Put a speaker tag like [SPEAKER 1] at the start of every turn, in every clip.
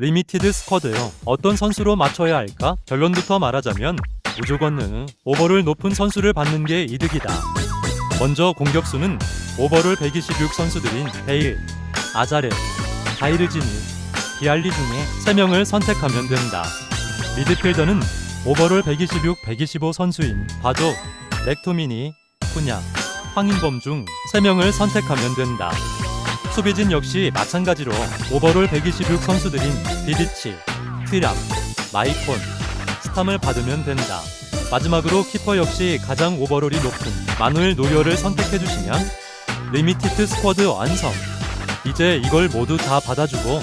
[SPEAKER 1] 리미티드 스쿼드요. 어떤 선수로 맞춰야 할까? 결론부터 말하자면 무조건 오버를 높은 선수를 받는 게 이득이다. 먼저 공격수는 오버를 126 선수들인 베일, 아자레, 가이르지니, 기알리 중에 3명을 선택하면 된다. 미드필더는 오버롤 126, 125 선수인 바조, 렉토미니, 쿠냐, 황인범 중 3명을 선택하면 된다. 수비진 역시 마찬가지로 오버롤 126 선수들인 비디치, 튀람, 마이콘, 스탐을 받으면 된다. 마지막으로 키퍼 역시 가장 오버롤이 높은 마누엘 노리어를 선택해주시면 리미티드 스쿼드 완성. 이제 이걸 모두 다 받아주고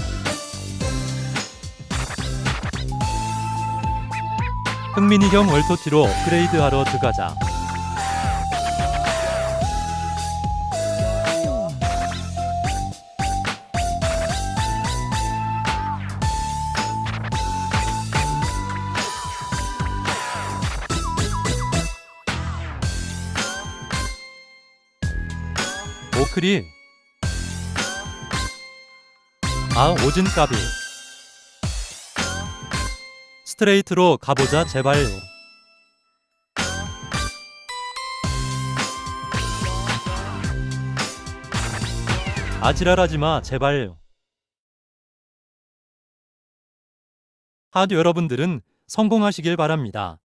[SPEAKER 1] 흥민이형 월토티로 업그레이드하러 들어가자. 오크리 아 오진까비. 스트레이트로 가보자 제발. 아지랄하지마 제발. 하드 여러분들은 성공하시길 바랍니다.